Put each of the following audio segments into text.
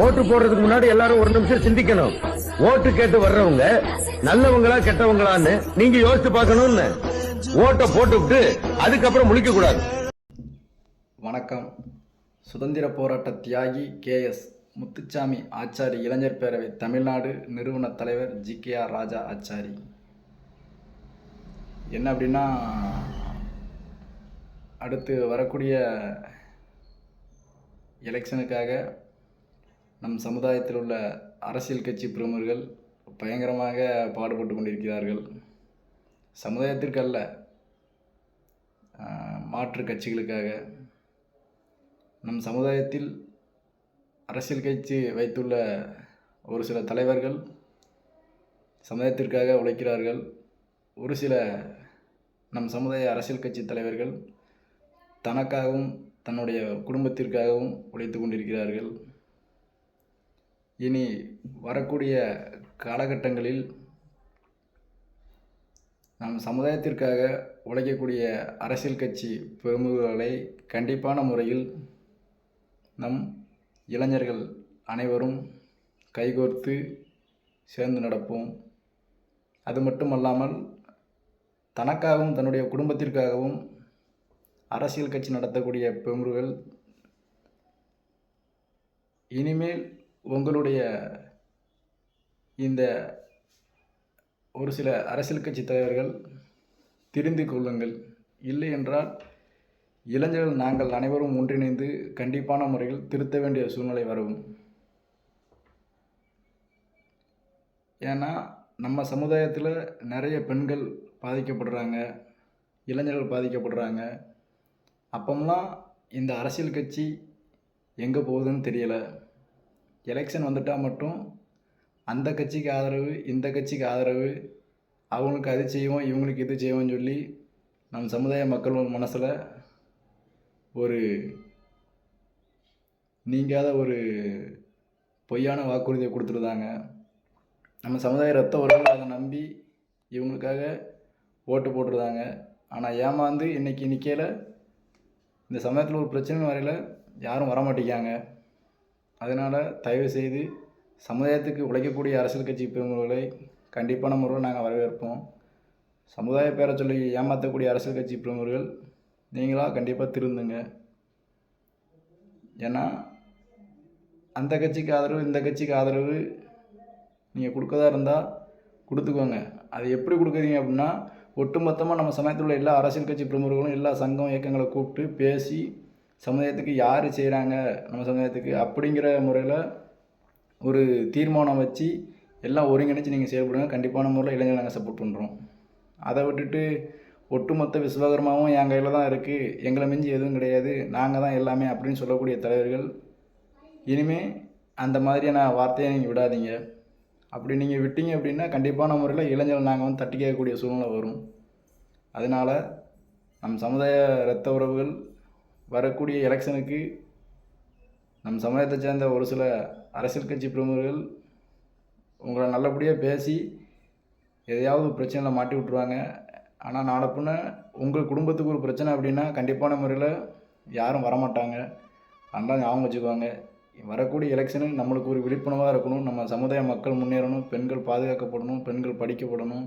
ஓட்டு போடுறதுக்கு முன்னாடி எல்லாரும் ஒரு நிமிஷம் சிந்திக்கணும். ஓட்டு கேட்டு வர்றவங்க நல்லவங்களா கெட்டவங்களான்னு நீங்க யோசிச்சு பார்க்கணும்னு. ஓட்டை போட்டுவிட்டு அதுக்கப்புறம் முழிக்க கூடாது வணக்கம். சுதந்திர போராட்ட தியாகி கேஎஸ் முத்துச்சாமி ஆச்சாரி இளைஞர் பேரவை தமிழ்நாடு நிறுவன தலைவர் G K R Raja Achari. என்ன அப்படின்னா அடுத்து வரக்கூடிய எலெக்ஷனுக்காக நம் சமுதாயத்தில் உள்ள அரசியல் கட்சி பிரமுகர்கள் பயங்கரமாக பாடுபட்டு கொண்டிருக்கிறார்கள். சமுதாயத்திற்கு அல்ல மாற்று கட்சிகளுக்காக. நம் சமுதாயத்தில் அரசியல் கட்சி வைத்துள்ள ஒரு சில தலைவர்கள் சமுதாயத்திற்காக உழைக்கிறார்கள். ஒரு சில நம் சமுதாய அரசியல் கட்சி தலைவர்கள் தனக்காகவும் தன்னுடைய குடும்பத்திற்காகவும் உழைத்து கொண்டிருக்கிறார்கள். இனி வரக்கூடிய காலகட்டங்களில் நம் சமுதாயத்திற்காக உழைக்கக்கூடிய அரசியல் கட்சி பிரமுகர்களை கண்டிப்பான முறையில் நம் இளைஞர்கள் அனைவரும் கைகோர்த்து சேர்ந்து நடப்போம். அது மட்டுமல்லாமல் தனக்காகவும் தன்னுடைய குடும்பத்திற்காகவும் அரசியல் கட்சி நடத்தக்கூடிய பிரமுகர்கள் இனிமேல் உங்களுடைய இந்த ஒரு சில அரசியல் கட்சி தலைவர்கள் தெரிந்து கொள்ளுங்கள். இல்லை என்றால் இளைஞர்கள் நாங்கள் அனைவரும் ஒன்றிணைந்து கண்டிப்பான முறையில் திருத்த வேண்டிய சூழ்நிலை வரும். ஏன்னா நம்ம சமுதாயத்தில் நிறைய பெண்கள் பாதிக்கப்படுறாங்க இளைஞர்கள் பாதிக்கப்படுறாங்க. அப்போம்லாம் இந்த அரசியல் கட்சி எங்கே போகுதுன்னு தெரியலை. எலெக்ஷன் வந்துட்டால் மட்டும் அந்த கட்சிக்கு ஆதரவு இந்த கட்சிக்கு ஆதரவு. அவங்களுக்கு அது செய்வோம் இவங்களுக்கு இது செய்வோம்னு சொல்லி நம் சமுதாய மக்கள் மனசில் ஒரு நீங்காத ஒரு பொய்யான வாக்குறுதியை கொடுத்துருந்தாங்க. நம்ம சமுதாய ரத்த உறவுகள் அதை நம்பி இவங்களுக்காக ஓட்டு போட்டிருந்தாங்க. ஆனால் ஏமாந்து இன்னைக்கு நிற்கையில் இந்த சமயத்தில் ஒரு பிரச்சனை வரையில் யாரும் வரமாட்டேங்காங்க அதனால் தயவு செய்து சமுதாயத்துக்கு உழைக்கக்கூடிய அரசியல் கட்சி பிரமுகர்களை கண்டிப்பான முறையில் நாங்கள் வரவேற்போம். சமுதாய பேரை சொல்லி ஏமாற்றக்கூடிய அரசியல் கட்சி பிரமுகர்கள் நீங்களாக கண்டிப்பாக திருந்துங்க. ஏன்னா அந்த கட்சிக்கு ஆதரவு இந்த கட்சிக்கு ஆதரவு நீங்கள் கொடுக்கதா இருந்தால் கொடுத்துக்கோங்க. அது எப்படி கொடுக்குறீங்க அப்படின்னா ஒட்டுமொத்தமாக நம்ம சமயத்தில் உள்ள எல்லா அரசியல் கட்சி பிரமுகர்களும் எல்லா சங்கம் இயக்கங்களை கூப்பிட்டு பேசி சமுதாயத்துக்கு யார் செய்கிறாங்க நம்ம சமுதாயத்துக்கு அப்படிங்கிற முறையில் ஒரு தீர்மானம் வச்சு எல்லாம் ஒருங்கிணைச்சு நீங்கள் செயல்படுங்க. கண்டிப்பான முறையில் இளைஞர் நாங்கள் சப்போர்ட் பண்ணுறோம் அதை விட்டுட்டு ஒட்டுமொத்த விஸ்வகர்மாவும் என் கையில் தான் இருக்குது எங்களை மிஞ்சி எதுவும் கிடையாது. நாங்கள் தான் எல்லாமே அப்படின்னு சொல்லக்கூடிய தலைவர்கள். இனிமேல் அந்த மாதிரியான வார்த்தையை நீங்கள் விடாதீங்க. அப்படி நீங்கள் விட்டீங்க அப்படின்னா கண்டிப்பான முறையில் இளைஞர்கள் நாங்கள் வந்து தட்டி கேட்கக்கூடிய சூழ்நிலை வரும். அதனால் நம் சமுதாய இரத்த உறவுகள் வரக்கூடிய எலெக்ஷனுக்கு நம் சமுதாயத்தை சேர்ந்த ஒரு சில அரசியல் கட்சி பிரமுகர்கள் உங்களை நல்லபடியாக பேசி எதையாவது ஒரு பிரச்சனையில் மாட்டி விட்ருவாங்க ஆனால் நாளப்புன உங்கள் குடும்பத்துக்கு ஒரு பிரச்சனை அப்படின்னா கண்டிப்பான முறையில் யாரும் வரமாட்டாங்க. அதனால் ஞாபகம் வச்சுக்குவாங்க. வரக்கூடிய எலெக்ஷனு நம்மளுக்கு ஒரு விழிப்புணர்வாக இருக்கணும். நம்ம சமுதாய மக்கள் முன்னேறணும். பெண்கள் பாதுகாக்கப்படணும். பெண்கள் படிக்கப்படணும்.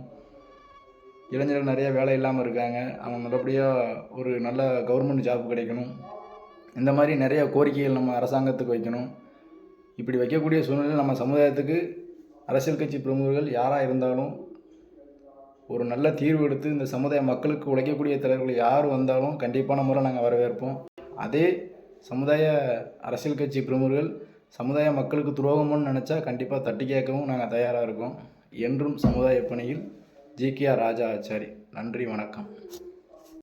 இளைஞர்கள் நிறைய வேலை இல்லாமல் இருக்காங்க. அவங்க நல்லபடியாக ஒரு நல்ல கவர்மெண்ட் ஜாப் கிடைக்கணும். இந்த மாதிரி நிறைய கோரிக்கைகள் நம்ம அரசாங்கத்துக்கு வைக்கணும். இப்படி வைக்கக்கூடிய சூழ்நிலையில் நம்ம சமுதாயத்துக்கு அரசியல் கட்சி பிரமுகர்கள் யாராக இருந்தாலும் ஒரு நல்ல தீர்வு எடுத்து இந்த சமுதாய மக்களுக்கு உழைக்கக்கூடிய தலைவர்கள் யார் வந்தாலும் கண்டிப்பான முறை நாங்கள் வரவேற்போம். அதே சமுதாய அரசியல் கட்சி பிரமுகர்கள் சமுதாய மக்களுக்கு துரோகம்னு நினச்சா கண்டிப்பாக தட்டி கேட்கவும் நாங்கள் தயாராக இருக்கோம். என்றும் சமுதாய பணியில் ஜி ராஜா ஆச்சாரி நன்றி வணக்கம்.